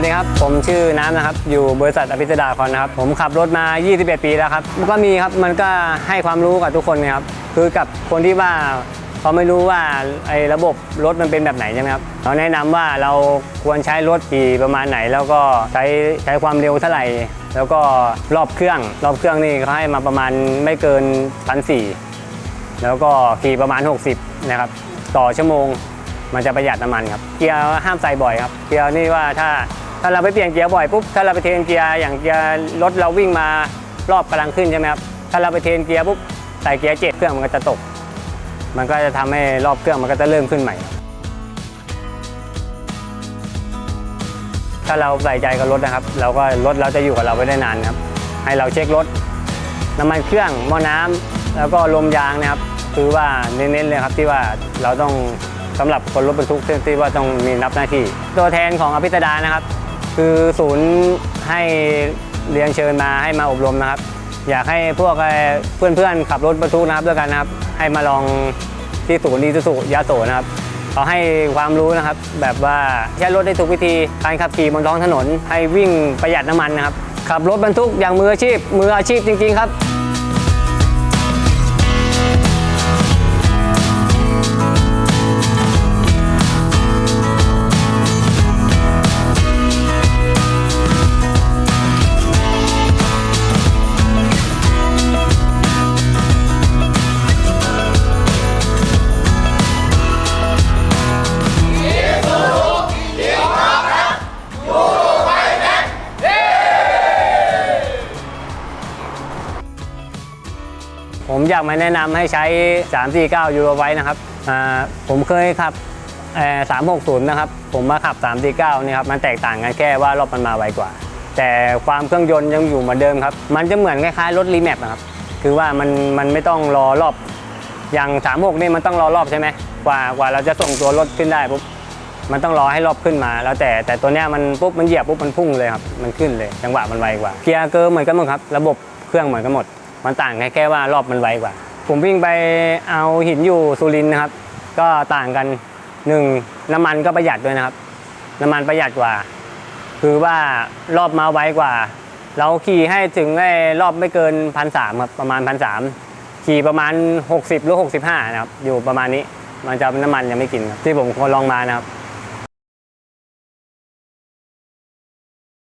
วัสดีครับ ผมชื่อน้ำนะครับ อยู่บริษัทอภิสดาคอนนะครับ ผมขับรถมา 21 ปีแล้วครับ มันก็มีครับ มันก็ให้ความรู้กับทุกคนนะครับ คือกับคนที่ว่าเขาไม่รู้ว่าไอ้ระบบรถมันเป็นแบบไหนใช่ไหมครับ เราแนะนำว่าเราควรใช้รถกี่ประมาณไหน แล้วก็ใช้ใช้ความเร็วเท่าไหร่ แล้วก็รอบเครื่อง รอบเครื่องนี่เขาให้มาประมาณไม่เกินพันสี่แล้วก็ขี่ประมาณ 60 นะครับ ต่อชั่วโมงมันจะประหยัดน้ำมันครับ เกียร์ห้ามใส่บ่อยครับ เกียร์นี่ว่าถ้า ถ้าเราไปเปลี่ยนเกียร์บ่อยปุ๊บถ้าเราไปเทนเกียร์อย่างเกียร์รถเราวิ่งมารอบกำลังขึ้นใช่ไหมครับถ้าเราไปเทนเกียร์ปุ๊บใส่เกียร์เจ็ดเครื่องมันก็จะตก มันก็จะทำให้รอบเครื่องมันก็จะเริ่มขึ้นใหม่ ถ้าเราใส่ใจกับรถนะครับ เราก็รถเราจะอยู่กับเราไปได้นานครับ ให้เราเช็ครถน้ำมันเครื่องหม้อน้ำแล้วก็ลมยางนะครับคือว่าเน้นๆเลยครับที่ว่าเราต้องสำหรับคนรถบรรทุกที่ว่าต้องมีรับหน้าที่ ตัวแทนของอภิตดานะครับ คือศูนย์ให้เรียนเชิญมาให้มาอบรมนะครับ อยากให้พวกเพื่อนๆขับรถบรรทุกนะครับด้วยกันนะครับ ให้มาลองที่ศูนย์ดีสุยาโสนะครับเขาให้ความรู้นะครับ แบบว่าใช้รถได้ถูกวิธีการขับขี่บนท้องถนน ให้วิ่งประหยัดน้ำมันนะครับขับรถบรรทุกอย่างมืออาชีพมืออาชีพจริง ๆ ครับ ผมอยากมาแนะนำให้ใช้ 349 ยูโรไว้นะครับผมเคยขับ 360 นะครับ ผมมาขับ 349 นี่ครับ มันแตกต่างกันแค่ว่ารอบมันมาไวกว่า แต่ความเครื่องยนต์ยังอยู่เหมือนเดิมครับ มันจะเหมือนคล้ายๆรถรีแมปนะครับ คือว่ามันมันไม่ต้องรอรอบ อย่าง 36 นี่มันต้องรอรอบใช่ไหมกว่ากว่าเราจะส่งตัวรถขึ้นได้ปุ๊บมันต้องรอให้รอบขึ้นมาแล้วแต่แต่ตัวเนี้ยมันปุ๊บมันเหยียบปุ๊บมันพุ่งเลยครับมันขึ้นเลยจังหวะมันไวกว่าเกียร์เกิร์เหมือนกันหมดครับ ระบบเครื่องเหมือนกันหมด มันต่างแค่แค่ว่ารอบมันไวกว่า ผมวิ่งไปเอาหินอยู่สุรินนะครับ ก็ต่างกันหนึ่งน้ำมันก็ประหยัดด้วยนะครับ น้ำมันประหยัดกว่า คือว่ารอบมาไวกว่า เราขี่ให้ถึงไอ้รอบไม่เกินพันสามครับประมาณพันสามขี่ประมาณ 60 หรือ 65 นะครับ อยู่ประมาณนี้ มันจะน้ำมันยังไม่กินครับที่ผมลองมานะครับ